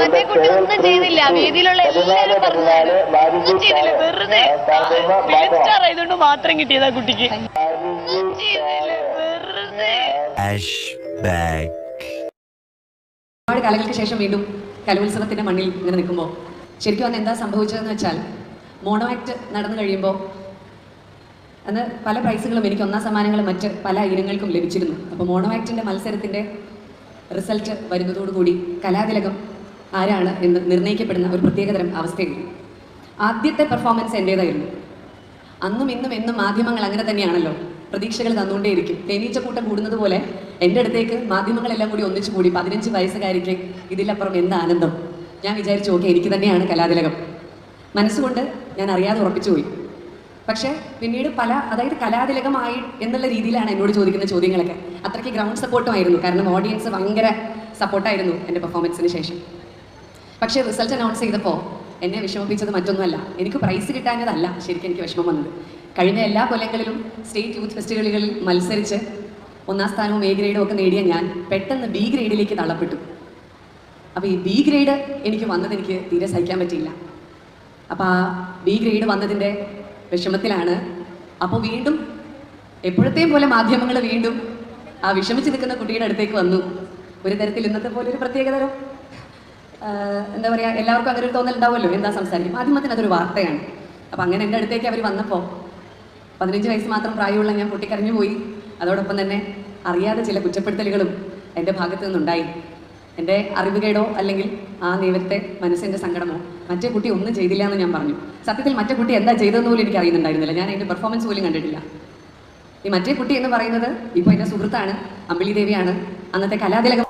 മറ്റേ കുട്ടി ഒന്നും ചെയ്തില്ല. വേദിയിലുള്ള എല്ലാവരും പറഞ്ഞു ഒന്നും ചെയ്തില്ല. വെറുതെ സ്റ്റാർ ആയതുകൊണ്ട് മാത്രം കിട്ടിയതാ കുട്ടിക്ക്. ഒന്നും ചെയ്തില്ല. വെറുതെ. ഒരുപാട് കാലങ്ങൾക്ക് ശേഷം വീണ്ടും കലോത്സവത്തിന്റെ മണ്ണിൽ ഇങ്ങനെ നിൽക്കുമ്പോൾ ശരിക്കും അന്ന് എന്താ സംഭവിച്ചതെന്ന് വെച്ചാൽ മോണോ ആക്ട് നടന്നു കഴിയുമ്പോൾ അന്ന് പല പ്രൈസുകളും എനിക്ക് ഒന്നാം സമ്മാനങ്ങളും മറ്റ് പല ഇനങ്ങൾക്കും ലഭിച്ചിരുന്നു. അപ്പോൾ മോണോ ആക്ടിന്റെ മത്സരത്തിന്റെ റിസൾട്ട് വരുന്നതോടുകൂടി കലാതിലകം ആരാണ് എന്ന് നിർണയിക്കപ്പെടുന്ന ഒരു പ്രത്യേകതരം അവസ്ഥയായിരുന്നു ആദ്യത്തെ പെർഫോമൻസ് എന്റേതായിരുന്നു അന്നും ഇന്നും എന്നും മാധ്യമങ്ങൾ അങ്ങനെ തന്നെയാണല്ലോ. പ്രതീക്ഷകൾ തന്നുകൊണ്ടേയിരിക്കും. തേനീച്ചക്കൂട്ടം കൂടുന്നത് പോലെ എന്റെ അടുത്തേക്ക് മാധ്യമങ്ങളെല്ലാം കൂടി ഒന്നിച്ചു കൂടി പതിനഞ്ച് വയസ്സുകാരിക്ക് ഇതിലപ്പുറം എന്ത് ആനന്ദം? ഞാൻ വിചാരിച്ചു ഓക്കെ എനിക്ക് തന്നെയാണ് കലാതിലകം. മനസ്സുകൊണ്ട് ഞാൻ അറിയാതെ ഉറപ്പിച്ചു പോയി. പക്ഷേ പിന്നീട് പല അതായത് കലാതിലകമായി എന്നുള്ള രീതിയിലാണ് എന്നോട് ചോദിക്കുന്ന ചോദ്യങ്ങളൊക്കെ. അത്രയ്ക്ക് ഗ്രൗണ്ട് സപ്പോർട്ടും ആയിരുന്നു. കാരണം ഓഡിയൻസ് ഭയങ്കര സപ്പോർട്ടായിരുന്നു എന്റെ പെർഫോമൻസിന് ശേഷം. പക്ഷേ റിസൾട്ട് അനൗൺസ് ചെയ്തപ്പോൾ എന്നെ വിഷമിപ്പിച്ചത് മറ്റൊന്നുമല്ല. എനിക്ക് പ്രൈസ് കിട്ടാഞ്ഞതല്ല ശരിക്കും എനിക്ക് വിഷമം വന്നത്. കഴിഞ്ഞ എല്ലാ കൊല്ലങ്ങളിലും സ്റ്റേറ്റ് യൂത്ത് ഫെസ്റ്റിവലുകളിൽ മത്സരിച്ച് ഒന്നാം സ്ഥാനവും എ ഗ്രേഡും ഒക്കെ നേടിയ ഞാൻ പെട്ടെന്ന് ബി ഗ്രേഡിലേക്ക് തള്ളപ്പെട്ടു. അപ്പോൾ ഈ ബി ഗ്രേഡ് എനിക്ക് വന്നത് എനിക്ക് തീരെ സഹിക്കാൻ പറ്റിയില്ല. അപ്പോൾ ആ ബി ഗ്രേഡ് വന്നതിന്റെ വിഷമത്തിലാണ് അപ്പോൾ വീണ്ടും എപ്പോഴത്തെയും പോലെ മാധ്യമങ്ങൾ വീണ്ടും ആ വിഷമിച്ച് നിൽക്കുന്ന കുട്ടിയുടെ അടുത്തേക്ക് വന്നു. ഒരു തരത്തിൽ ഇന്നത്തെ പോലെ ഒരു പ്രത്യേകതരം എന്താ പറയുക എല്ലാവർക്കും അങ്ങനെ ഒരു തോന്നൽ ഉണ്ടാവുമല്ലോ എന്താ സംസാരിക്കും. മാധ്യമത്തിന് അതൊരു വാർത്തയാണ്. അപ്പം അങ്ങനെ എന്റെ അടുത്തേക്ക് അവർ വന്നപ്പോൾ പതിനഞ്ച് വയസ്സ് മാത്രം പ്രായമുള്ള ഞാൻ പൊട്ടിക്കരഞ്ഞു പോയി. അതോടൊപ്പം തന്നെ അറിയാതെ ചില കുറ്റപ്പെടുത്തലുകളും എന്റെ ഭാഗത്തു നിന്നുണ്ടായി. എന്റെ അറിവുകേടോ അല്ലെങ്കിൽ ആ ദൈവത്തെ മനസ്സിന്റെ സങ്കടമോ മറ്റേ കുട്ടി ഒന്നും ചെയ്തില്ല എന്ന് ഞാൻ പറഞ്ഞു. സത്യത്തിൽ മറ്റേ കുട്ടി എന്താ ചെയ്തതെന്ന് പോലും എനിക്ക് അറിയുന്നുണ്ടായിരുന്നില്ല. ഞാൻ അതിന്റെ പെർഫോമൻസ് പോലും കണ്ടിട്ടില്ല. ഈ മറ്റേ കുട്ടി എന്ന് പറയുന്നത് ഇപ്പോൾ എന്റെ സുഹൃത്താണ് അമ്പിളി ദേവിയാണ്. അന്നത്തെ കലാതിലകം